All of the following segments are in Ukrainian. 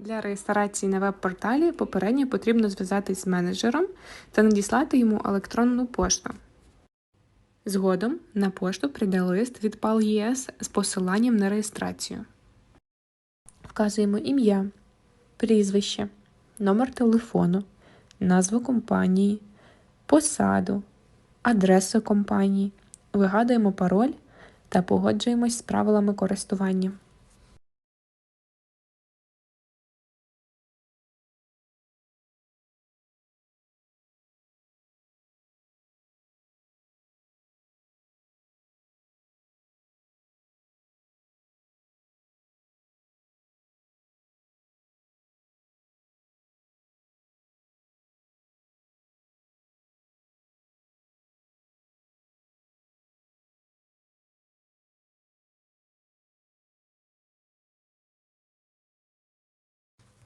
Для реєстрації на веб-порталі попередньо потрібно зв'язатись з менеджером та надіслати йому електронну пошту. Згодом на пошту прийде лист від PAL.ES з посиланням на реєстрацію. Вказуємо ім'я, прізвище, номер телефону, назву компанії, посаду, адресу компанії, вигадуємо пароль та погоджуємось з правилами користування.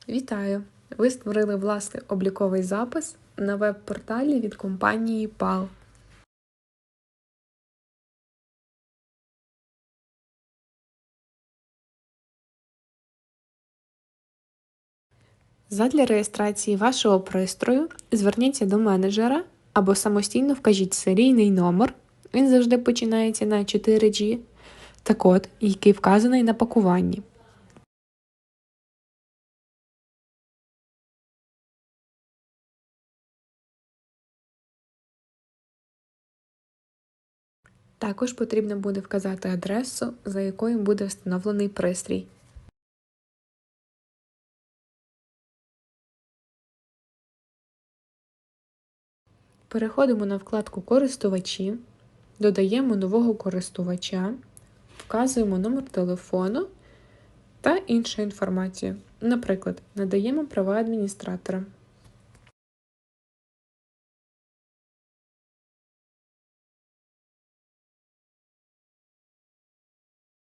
Вітаю! Ви створили власний обліковий запис на веб-порталі від компанії PAL. Задля реєстрації вашого пристрою зверніться до менеджера або самостійно вкажіть серійний номер, він завжди починається на 4G, та код, який вказаний на пакуванні. Також потрібно буде вказати адресу, за якою буде встановлений пристрій. Переходимо на вкладку Користувачі, додаємо нового користувача, вказуємо номер телефону та іншу інформацію. Наприклад, надаємо права адміністратора.